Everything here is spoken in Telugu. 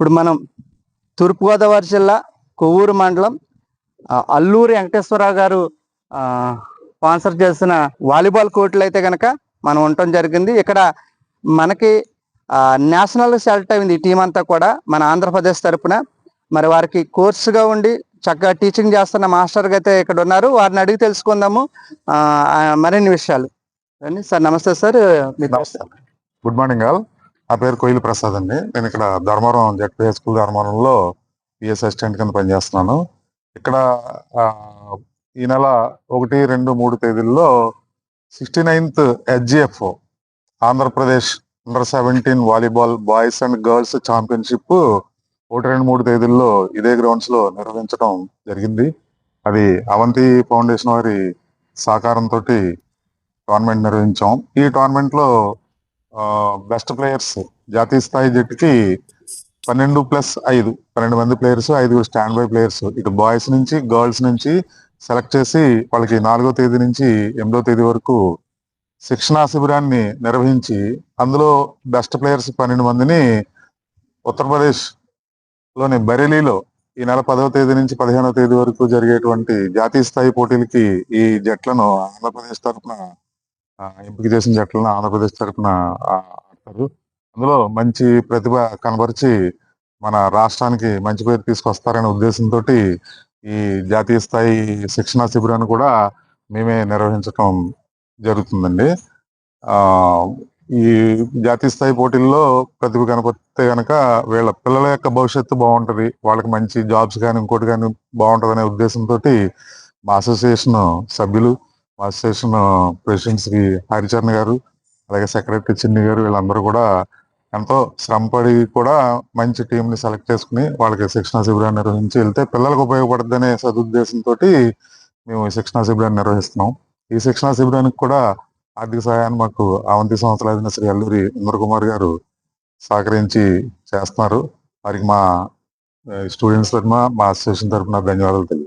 ఇప్పుడు మనం తూర్పుగోదావరి జిల్లా కొవ్వూరు మండలం అల్లూరి వెంకటేశ్వరరావు గారు స్పాన్సర్ చేసిన వాలీబాల్ కోర్టులు అయితే కనుక మనం ఉండటం జరిగింది. ఇక్కడ మనకి నేషనల్ సెలెక్ట్ అయింది ఈ టీం అంతా కూడా మన ఆంధ్రప్రదేశ్ తరఫున మరి వారికి కోర్సుగా ఉండి చక్కగా టీచింగ్ చేస్తున్న మాస్టర్ అయితే ఇక్కడ ఉన్నారు. వారిని అడిగి తెలుసుకుందాము. మరిన్ని విషయాలు. సార్ నమస్తే సార్. మీ గుడ్ మార్నింగ్ ఆల్. నా పేరు కోయిల ప్రసాద్ అండి. నేను ఇక్కడ ధర్మవరం జెడ్పీ స్కూల్ ధర్మవరంలో పిఎస్ అసిస్టెంట్ కింద పనిచేస్తున్నాను. ఇక్కడ ఈ నెల ఒకటి రెండు మూడు తేదీల్లో sixty ninth HGF Andhra Pradesh under seventeen volleyball boys and girls championship ఒకటి రెండు మూడు తేదీల్లో ఇదే గ్రౌండ్స్లో నిర్వహించడం జరిగింది. అది అవంతి ఫౌండేషన్ వారి సహకారంతో టోర్నమెంట్ నిర్వహించాం. ఈ టోర్నమెంట్లో బెస్ట్ ప్లేయర్స్ జాతీయ స్థాయి జట్టుకి పన్నెండు ప్లస్ ఐదు పన్నెండు మంది ప్లేయర్స్ ఐదుగురు స్టాండ్ బై ప్లేయర్స్ ఇటు బాయ్స్ నుంచి గర్ల్స్ నుంచి సెలెక్ట్ చేసి వాళ్ళకి నాలుగో తేదీ నుంచి ఎనిమిదో తేదీ వరకు శిక్షణా శిబిరాన్ని నిర్వహించి అందులో బెస్ట్ ప్లేయర్స్ పన్నెండు మందిని ఉత్తరప్రదేశ్లోని బరేలీలో ఈ నెల పదవ తేదీ నుంచి పదిహేనవ తేదీ వరకు జరిగేటువంటి జాతీయ స్థాయి పోటీలకి ఈ జట్లను ఆంధ్రప్రదేశ్ తరఫున ఎంపిక చేసిన జట్లను ఆంధ్రప్రదేశ్ తరఫున ఆడతారు. అందులో మంచి ప్రతిభ కనబరిచి మన రాష్ట్రానికి మంచి పేరు తీసుకొస్తారనే ఉద్దేశంతో ఈ జాతీయ స్థాయి శిక్షణా శిబిరాన్ని కూడా మేమే నిర్వహించటం జరుగుతుందండి. ఈ జాతీయ స్థాయి పోటీల్లో ప్రతిభ కనపడితే కనుక వీళ్ళ పిల్లల యొక్క భవిష్యత్తు బాగుంటుంది వాళ్ళకి మంచి జాబ్స్ కానీ ఇంకోటి కానీ బాగుంటుంది అనే ఉద్దేశంతో మా అసోసియేషన్ సభ్యులు మా స్టేషన్ పేషెంట్స్ శ్రీ హరిచరణ్ గారు అలాగే సెక్రటరీ చిన్ని గారు వీళ్ళందరూ కూడా ఎంతో శ్రమపడి కూడా మంచి టీంని సెలెక్ట్ చేసుకుని వాళ్ళకి శిక్షణా శిబిరాన్ని నిర్వహించి వెళ్తే పిల్లలకు ఉపయోగపడుతుంది అనే సదుద్దేశంతో మేము ఈ శిక్షణా శిబిరాన్ని నిర్వహిస్తున్నాం. ఈ శిక్షణా శిబిరానికి కూడా ఆర్థిక సహాయాన్ని మాకు అవంతి సంస్థల శ్రీ అల్లూరి ఇంద్ర కుమార్ గారు సహకరించి చేస్తున్నారు. వారికి మా స్టూడెంట్స్ తరఫున మా అసోసియేషన్ తరఫున ధన్యవాదాలు తెలియదు